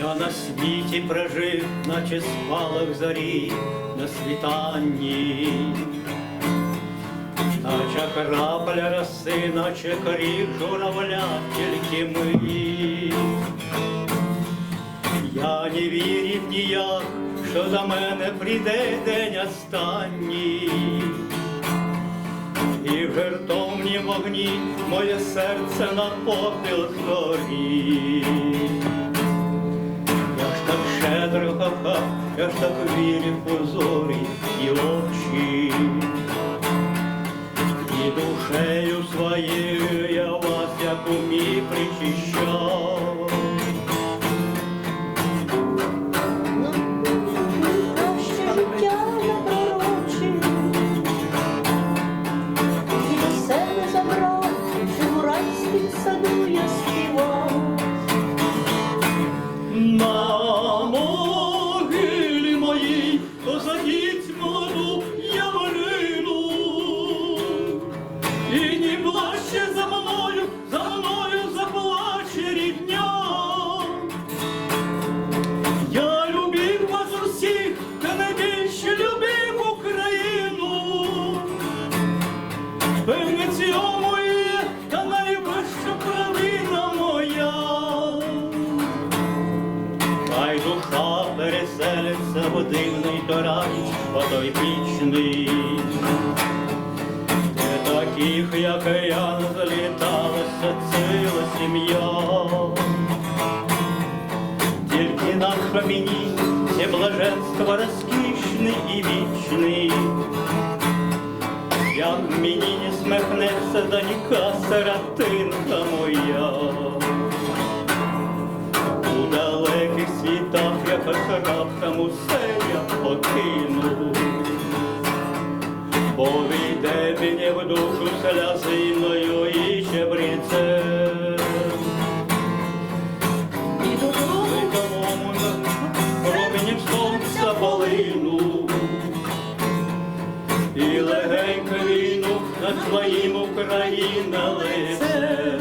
Я на світі прожив, наче спалах зорі на світанні, наче крапля роси, наче коріх журавля, тільки ми. Я не вірив ніяк, що до мене прийде день останній. І в жертовні вогні моє серце на попіл згорить. Я ж так щедро кохав, я ж так вірив позорі і очі. І душею своєю я вас, як умі причищав. І ні плаще за мною, за мною заплаче рідня. Я любив вас усіх, та найбільше любив Україну. Певне цьому є, та найвища провина моя. Хай душа переселиться в дивний рай, отой вічний. Таких, як я, зліталася ціла сім'я. Тільки наше мені все блаженство розкішний і вічний. Як мені не смехнеться донька сиротинка моя. У далеких світах якось раптом усе я покину. Бо в душу слязиною і и Віковому променем сонця полину. І легенько війну над своїм Україна лице.